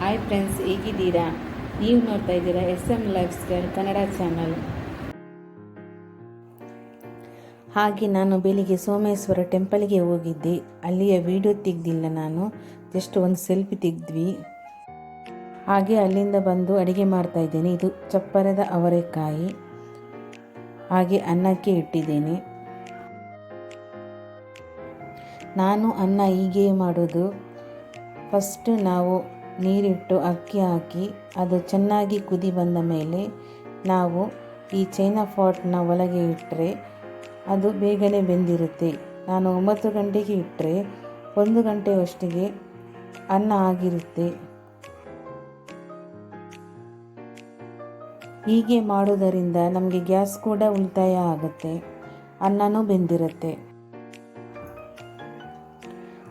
Hi friends ಹೇಗಿದ್ದೀರಾ? ನೀವು ನೋಡ್ತಾ ಇದ್ದೀರಾ S M life style Kannada channel ಹಾಗೆ ನಾನು ಬೆಳಿಗ್ಗೆ ಸೋಮೇಶ್ವರ ಟೆಂಪಲ್ಗೆ ಹೋಗಿದ್ದೆ. ಅಲ್ಲಿಯ ವಿಡಿಯೋ ತೆಗ್ದಿಲ್ಲ ನಾನು ಜಸ್ಟ್ ಒಂದು ಸೆಲ್ಫಿ ತೆಗೆದ್ವಿ. ಹಾಗೆ ಅಲ್ಲಿಂದ ಬಂದು ಅಡುಗೆ ಮಾಡ್ತಾ ಇದ್ದೇನೆ. ಇದು ಚಪ್ಪರದ ಅವರೆಕಾಯಿ. ಹಾಗೆ ಅನ್ನಕ್ಕೆ ಇಟ್ಟಿದ್ದೇನೆ. ನಾನು ಅನ್ನ ಹೀಗೆ ಮಾಡೋದು. ಫಸ್ಟ್ ನಾವು ನೀರಿಟ್ಟು ಅಕ್ಕಿ ಹಾಕಿ ಅದು ಚೆನ್ನಾಗಿ ಕುದಿ ಬಂದ ಮೇಲೆ ನಾವು ಈ ಚೈನಾ ಫಾಟ್ನ ಒಳಗೆ ಇಟ್ಟರೆ ಅದು ಬೇಗನೆ ಬೆಂದಿರುತ್ತೆ. ನಾನು ಒಂಬತ್ತು ಗಂಟೆಗೆ ಇಟ್ಟರೆ ಒಂದು ಗಂಟೆಯಷ್ಟಿಗೆ ಅನ್ನ ಆಗಿರುತ್ತೆ. ಹೀಗೆ ಮಾಡೋದರಿಂದ ನಮಗೆ ಗ್ಯಾಸ್ ಕೂಡ ಉಳಿತಾಯ ಆಗುತ್ತೆ. ಅನ್ನನೂ ಬೆಂದಿರುತ್ತೆ.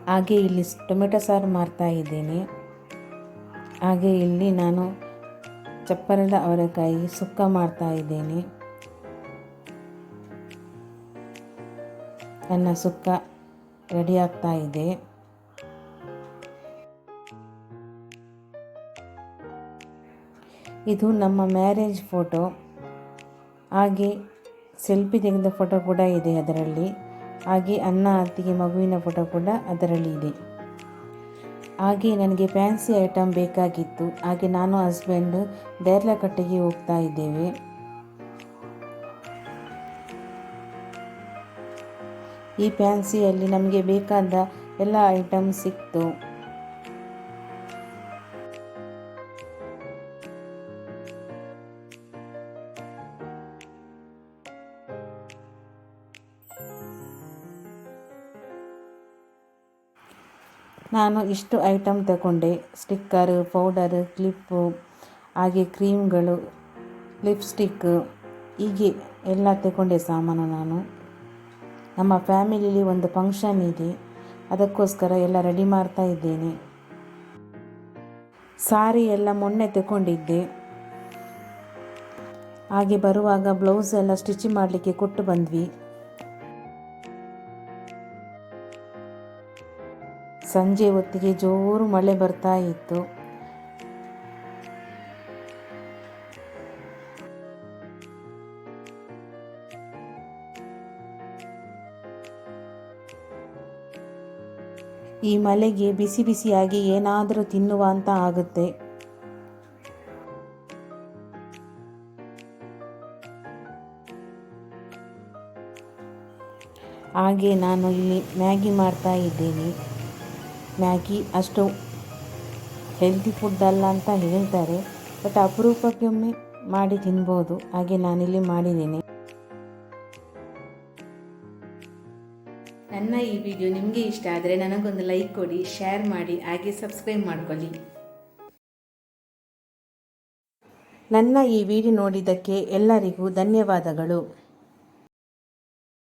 ಹಾಗೆ ಇಲ್ಲಿ ಟೊಮೆಟೊ ಸಾರು ಮಾಡ್ತಾ ಇದ್ದೇನೆ. ಹಾಗೆ ಇಲ್ಲಿ ನಾನು ಚಪ್ಪರದ ಅವರೆಕಾಯಿ ಸುಕ್ಕ ಮಾಡ್ತಾ ಇದ್ದೇನೆ. ನನ್ನ ಸುಕ್ಕ ರೆಡಿ ಆಗ್ತಾ ಇದೆ. ಇದು ನಮ್ಮ ಮ್ಯಾರೇಜ್ ಫೋಟೋ ಹಾಗೆ ಸೆಲ್ಫಿ ತೆಗೆದ ಫೋಟೋ ಕೂಡ ಇದೆ ಅದರಲ್ಲಿ. ಹಾಗೆ ಅನ್ನ ಅತ್ತಿಗೆ ಮಗುವಿನ ಫೋಟೋ ಕೂಡ ಅದರಲ್ಲಿ ಇದೆ. ಹಾಗೆ ನನಗೆ ಫ್ಯಾನ್ಸಿ ಐಟಮ್ ಬೇಕಾಗಿತ್ತು. ಹಾಗೆ ನಾನು ಹಸ್ಬೆಂಡ್ ದೇರ್ಲಕಟ್ಟೆಗೆ ಹೋಗ್ತಾ ಇದ್ದೇವೆ. ಈ ಫ್ಯಾನ್ಸಿಯಲ್ಲಿ ನಮಗೆ ಬೇಕಾದ ಎಲ್ಲ ಐಟಮ್ ಸಿಕ್ತು. ನಾನು ಇಷ್ಟು ಐಟಮ್ ತಗೊಂಡೆ. ಸ್ಟಿಕ್ಕರ್ ಪೌಡರ್ ಕ್ಲಿಪ್ಪು ಹಾಗೆ ಕ್ರೀಮ್ಗಳು ಲಿಪ್ಸ್ಟಿಕ್ ಹೀಗೆ ಎಲ್ಲ ತಗೊಂಡೆ ಸಾಮಾನು ನಾನು. ನಮ್ಮ ಫ್ಯಾಮಿಲಿಲಿ ಒಂದು ಫಂಕ್ಷನ್ ಇದೆ. ಅದಕ್ಕೋಸ್ಕರ ಎಲ್ಲ ರೆಡಿ ಮಾಡ್ತಾ ಇದ್ದೇನೆ. ಸಾರಿ ಎಲ್ಲ ಮೊನ್ನೆ ತಗೊಂಡಿದ್ದೆ. ಹಾಗೆ ಬರುವಾಗ ಬ್ಲೌಸ್ ಎಲ್ಲ ಸ್ಟಿಚ್ ಮಾಡಲಿಕ್ಕೆ ಕೊಟ್ಟು ಬಂದ್ವಿ. ಸಂಜೆ ಹೊತ್ತಿಗೆ ಜೋರು ಮಳೆ ಬರ್ತಾ ಇತ್ತು. ಈ ಮಳೆಗೆ ಬಿಸಿ ಬಿಸಿಯಾಗಿ ಏನಾದರೂ ತಿನ್ನುವ ಅಂತ ಆಗುತ್ತೆ. ಹಾಗೆ ನಾನು ಇಲ್ಲಿ ಮ್ಯಾಗಿ ಮಾಡ್ತಾ ಇದ್ದೇನೆ. ಮ್ಯಾಗಿ ಅಷ್ಟು ಹೆಲ್ದಿ ಫುಡ್ ಅಲ್ಲ ಅಂತ ಹೇಳ್ತಾರೆ ಬಟ್ ಅಪರೂಪಕ್ಕೊಮ್ಮೆ ಮಾಡಿ ತಿನ್ಬೋದು. ಹಾಗೆ ನಾನಿಲ್ಲಿ ಮಾಡಿದ್ದೀನಿ. ನನ್ನ ಈ ವಿಡಿಯೋ ನಿಮಗೆ ಇಷ್ಟ ಆದರೆ ನನಗೊಂದು ಲೈಕ್ ಕೊಡಿ ಶೇರ್ ಮಾಡಿ ಹಾಗೆ ಸಬ್ಸ್ಕ್ರೈಬ್ ಮಾಡ್ಕೊಳ್ಳಿ. ನನ್ನ ಈ ವಿಡಿಯೋ ನೋಡಿದ್ದಕ್ಕೆ ಎಲ್ಲರಿಗೂ ಧನ್ಯವಾದಗಳು.